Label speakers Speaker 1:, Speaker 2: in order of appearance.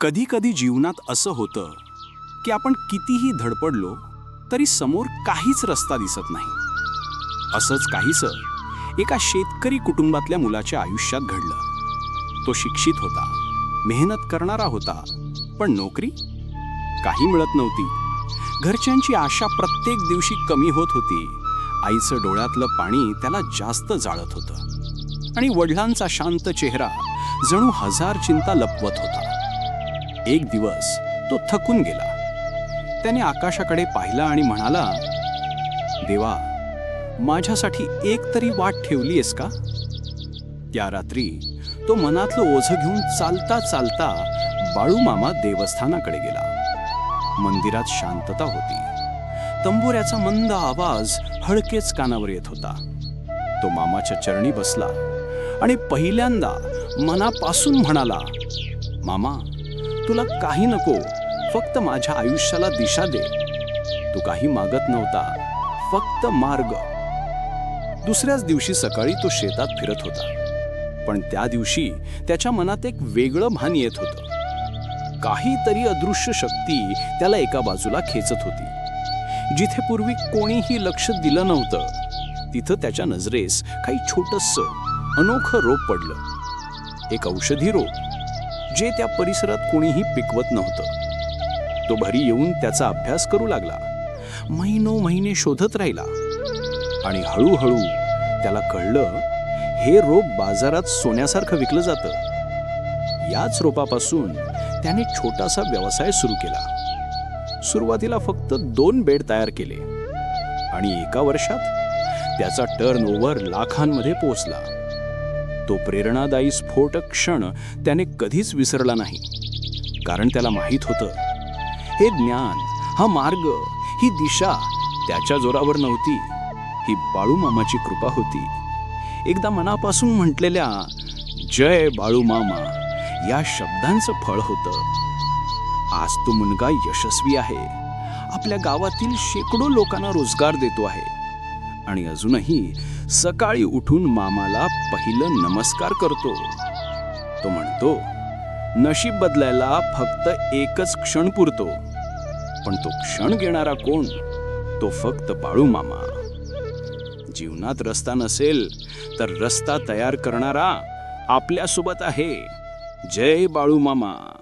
Speaker 1: कधी कधी जीवनात असं होतं की आपण कितीही धडपडलो तरी समोर काहीच रस्ता दिसत नाही. असंच काहीसं एका शेतकरी कुटुंबातल्या मुलाच्या आयुष्यात घडलं. तो शिक्षित होता मेहनत करणारा होता पण नोकरी? काही मिळत नव्हती. घरच्यांची आशा प्रत्येक दिवशी कमी होत होती. आईचं डोळ्यातलं पाणी त्याला जास्त जाळत होतं. आणि वडिलांचा शांत चेहरा जणू हजार चिंता लपवत होता. एक दिवस तो थकून गेला. त्याने आकाशाकडे पाहिला आणि म्हणाला देवा माझ्यासाठी एक तरी वाट ठेवली आहेस का? त्या रात्री तो मनातलं ओझं घेऊन चालता चालता बाळूमामा देवस्थानाकडे गेला. मंदिरात शांतता होती. तंबोऱ्याचा मंद आवाज हळकेच कानावर येत होता. तो मामाच्या चरणी बसला आणि पहिल्यांदा मनापासून म्हणाला मामा तुला काही नको. फक्त माझ्या आयुष्याला दिशा दे. तू काही मागत नव्हता. फक्त मार्ग. दुसऱ्याच दिवशी सकाळी तो शेतात फिरत होता. पण त्या दिवशी त्याच्या मनात एक वेगळं भान येत होतं. काहीतरी अदृश्य शक्ती त्याला एका बाजूला खेचत होती. जिथे पूर्वी कोणीही लक्ष दिलं नव्हतं तिथं त्याच्या नजरेस काही छोटस अनोखं रोप पडलं. एक औषधी रोप. जे त्या परिसरात कोणीही पिकवत नव्हतं. तो भरी येऊन त्याचा अभ्यास करू लागला. महिनो महिने शोधत राहिला. आणि हळूहळू त्याला कळलं हे रोप बाजारात सोन्यासारखं विकलं जातं. याच रोपापासून त्याने छोटासा व्यवसाय सुरू केला. सुरुवातीला फक्त दोन बेड तयार केले. आणि एका वर्षात त्याचा टर्न ओव्हर लाखांमध्ये पोहोचला. तो प्रेरणादायी स्फोटक क्षण त्याने कधीच विसरला नाही. कारण त्याला माहीत होतं हे ज्ञान हा मार्ग ही दिशा त्याच्या जोरावर नव्हती. ही बाळूमामाची कृपा होती. एकदा मनापासून म्हटलेल्या जय बाळूमामा या शब्दांचं फळ होतं. आज तो मुलगा यशस्वी आहे. आपल्या गावातील शेकडो लोकांना रोजगार देतो आहे. आणि अजूनही सकाळी उठून मामाला पहिलं नमस्कार करतो. तो म्हणतो नशीब बदलायला फक्त एकच क्षण पुरतो. पण तो क्षण घेणारा कोण? तो फक्त बाळू मामा. जीवनात रस्ता नसेल तर रस्ता तयार करणारा आपल्यासोबत आहे. जय बाळू मामा.